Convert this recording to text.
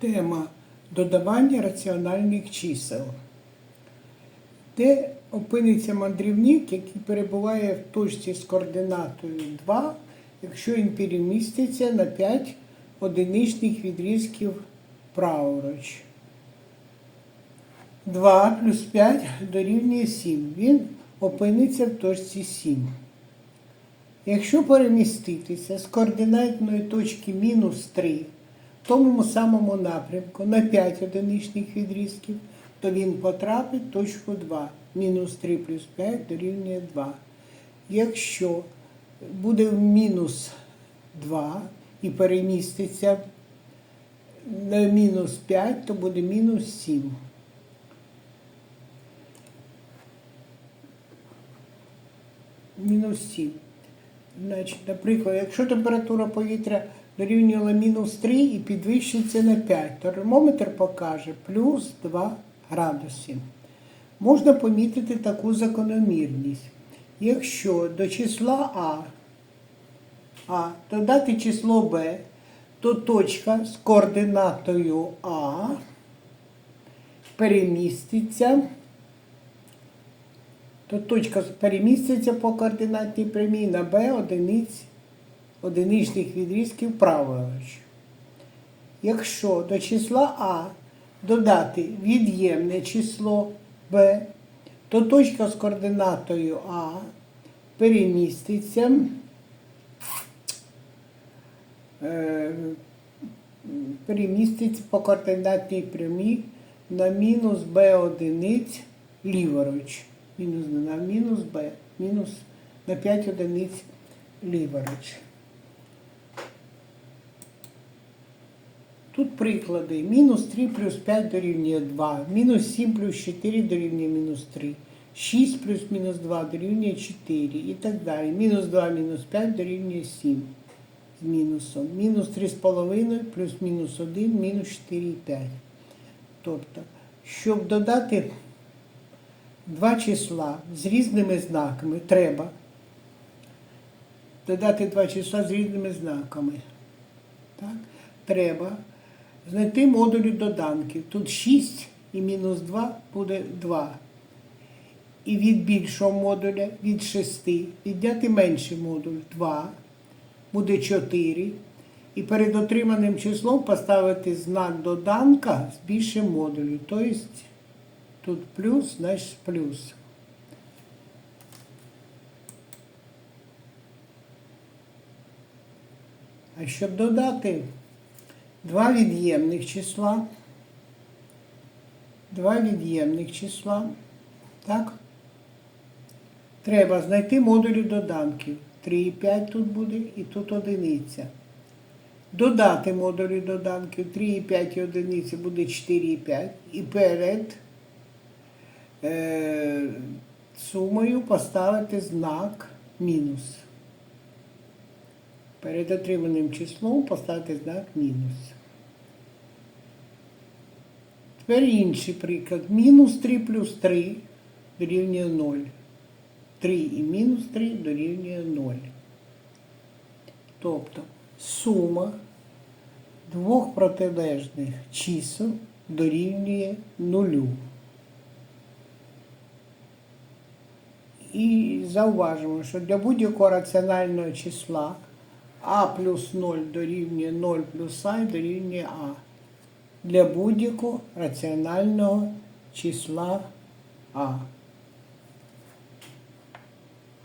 Тема додавання раціональних чисел. Де опиниться мандрівник, який перебуває в точці з координатою 2, якщо він переміститься на 5 одиничних відрізків праворуч. 2 плюс 5 дорівнює 7. Він опиниться в точці 7. Якщо переміститися з координатної точки мінус 3 в тому самому напрямку на 5 одиничних відрізків, то він потрапить в точку 2. Мінус 3 плюс 5 дорівнює 2. Якщо буде в мінус 2 і переміститься на мінус 5, то буде мінус 7. Мінус 7. Значить, наприклад, якщо температура повітря дорівнювала мінус 3 і підвищиться на 5, термометр покаже плюс 2 градуси. Можна помітити таку закономірність. Якщо до числа А, а додати число Б, то точка з координатою А переміститься то точка переміститься по координатній прямій на b одиниць одиничних відрізків праворуч. Якщо до числа А додати від'ємне число b, то точка з координатою А переміститься е, переміститься по координатній прямій на мінус b одиниць ліворуч мінус на мінус b, мінус на 5 одиниць ліворуч. Тут приклади. Мінус 3 плюс 5 дорівнює 2, мінус 7 плюс 4 дорівнює мінус 3, 6 плюс мінус 2 дорівнює 4 і так далі. Мінус 2 мінус 5 дорівнює 7 з мінусом. Мінус 3,5 плюс мінус 1 мінус 4,5. Тобто, щоб додати два числа з різними знаками треба додати два числа з різними знаками. Так? Треба знайти модулі доданків. Тут 6 і мінус 2 буде 2. І від більшого модуля, від 6, відняти менший модуль 2, буде 4. І перед отриманим числом поставити знак доданка з більшим модулем. Тобто Тут плюс, значить плюс. А щоб додати два від'ємних числа, два від'ємних числа, так, треба знайти модулі доданків. 3,5 тут буде і тут одиниця. Додати модулі доданків 3,5 і одиниці буде 4,5 і перед е, сумою поставити знак мінус. Перед отриманим числом поставити знак мінус. Тепер інший приклад. Мінус 3 плюс 3 дорівнює 0. 3 і мінус 3 дорівнює 0. Тобто сума двох протилежних чисел дорівнює нулю. І зауважимо, що для будь-якого раціонального числа А плюс 0 дорівнює 0 плюс А дорівнює А. Для будь-якого раціонального числа А.